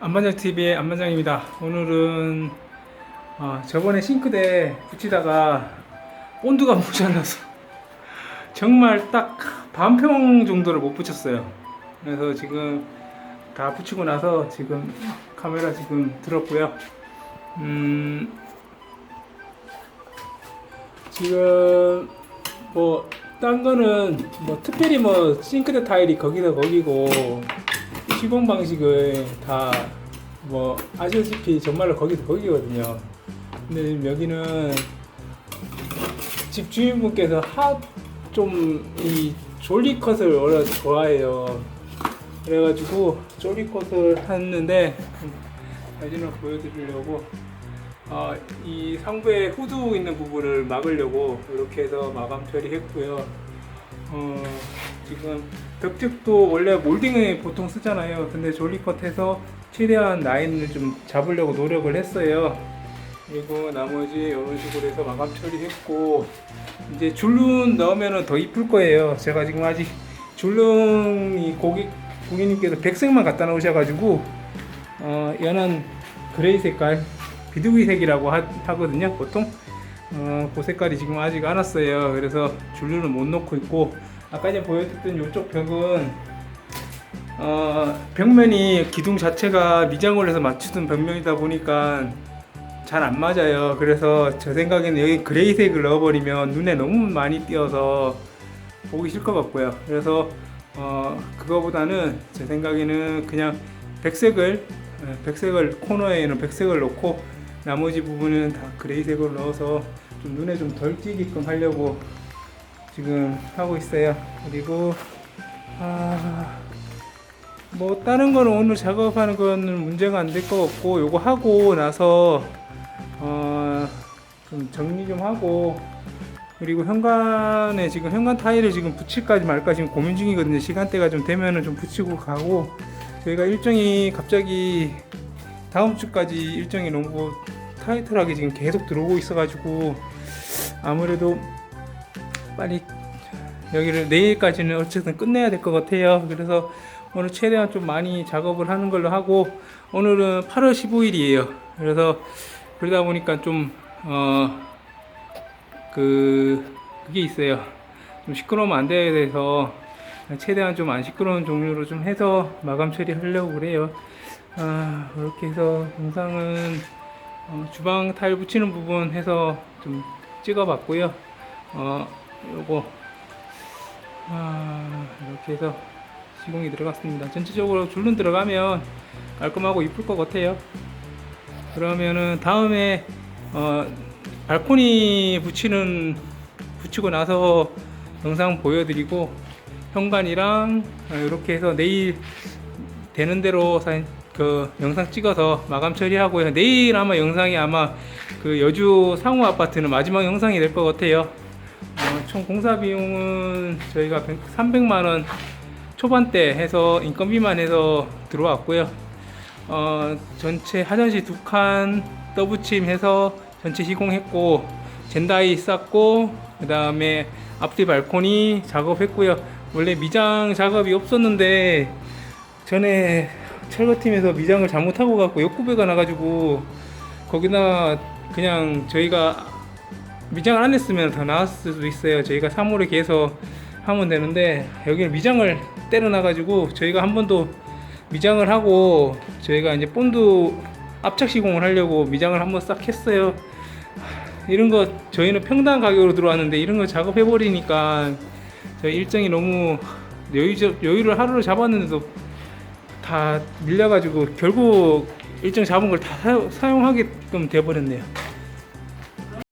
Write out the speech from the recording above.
안만장 TV의 안만장입니다. 오늘은 어, 저번에 싱크대 붙이다가 본드가 모자라서 정말 딱 반평 정도를 못 붙였어요. 그래서 지금 다 붙이고 나서 지금 카메라 지금 들었고요. 음, 지금 뭐 딴 거는 뭐 특별히 뭐 싱크대 타일이 거기서 거기고 시공 방식을 다 뭐 아시다시피 정말로 거기서 거기거든요. 근데 여기는 집 주인분께서 하좀이 졸리 컷을 원래 좋아해요. 그래가지고 졸리 컷을 했는데 사진을 보여드리려고 어, 이 상부에 후드 있는 부분을 막으려고 이렇게 해서 마감 처리했고요. 어, 지금 벽집도 원래 몰딩을 보통 쓰잖아요. 근데 졸리컷해서 최대한 라인을 좀 잡으려고 노력을 했어요. 그리고 나머지 이런 식으로 해서 마감 처리했고 이제 줄눈 넣으면 더 이쁠 거예요. 제가 지금 아직 줄눈이 고객 고객님께서 백색만 갖다 놓으셔가지고 어, 연한 그레이 색깔 비두기색이라고 하, 하거든요. 보통 어, 그 색깔이 지금 아직 안 왔어요. 그래서 줄눈을 못 넣고 있고 아까 전에 보여드렸던 이쪽 벽은 어, 벽면이 기둥 자체가 미장을 해서 맞추던 벽면이다 보니까 잘 안 맞아요. 그래서 저 생각에는 여기 그레이색을 넣어버리면 눈에 너무 많이 띄어서 보기 싫을 것 같고요. 그래서 어, 그거보다는 제 생각에는 그냥 백색을 예, 백색을 코너에는 백색을 넣고 나머지 부분은 다 그레이색으로 넣어서 좀 눈에 좀 덜 띄게끔 하려고 지금 하고 있어요. 그리고 아, 뭐 다른 거는 오늘 작업하는 거는 문제가 안 될 것 같고 요거 하고 나서 어, 좀 정리 좀 하고 그리고 현관에 지금 현관 타일을 지금 붙일까지 말까 지금 고민 중이거든요. 시간대가 좀 되면은 좀 붙이고 가고 저희가 일정이 갑자기 다음 주까지 일정이 너무 타이틀하게 지금 계속 들어오고 있어가지고 아무래도 빨리 여기를 내일까지는 어쨌든 끝내야 될 것 같아요. 그래서 오늘 최대한 좀 많이 작업을 하는 걸로 하고 오늘은 8월 15일이에요. 그래서 그러다 보니까 좀 어 그 그게 있어요. 좀 시끄러우면 안 돼서 최대한 좀 안 시끄러운 종류로 좀 해서 마감 처리하려고 그래요. 아, 이렇게 해서 영상은 어, 주방 타일 붙이는 부분 해서 좀 찍어봤고요. 어, 요거 아, 이렇게 해서 시공이 들어갔습니다. 전체적으로 줄눈 들어가면 깔끔하고 이쁠 것 같아요. 그러면은 다음에 어, 발코니 붙이는 붙이고 나서 영상 보여드리고 현관이랑 이렇게 해서 내일 되는 대로 사진 그 영상 찍어서 마감 처리하고요. 내일 아마 영상이 아마 그 여주 상호 아파트는 마지막 영상이 될 것 같아요. 어, 총 공사 비용은 저희가 300만 원 초반대 해서 인건비만 해서 들어왔고요. 어, 전체 화장실 두 칸 떠붙임 해서 전체 시공했고 젠다이 쌌고 그 다음에 앞뒤 발코니 작업했고요. 원래 미장 작업이 없었는데 전에 철거팀에서 미장을 잘못하고 갖고 욕구배가 나가지고 거기다 그냥 저희가 미장을 안 했으면 더 나았을 수도 있어요. 저희가 3월에 계속 하면 되는데 여기는 미장을 때려놔가지고 저희가 한 번도 미장을 하고 저희가 이제 본드 압착 시공을 하려고 미장을 한번 싹 했어요. 이런 거 저희는 평당 가격으로 들어왔는데 이런 거 작업해 버리니까 저희 일정이 너무 여유 여유를 하루를 잡았는데도 다 밀려가지고 결국 일정 잡은 걸 다 사용하게끔 돼버렸네요.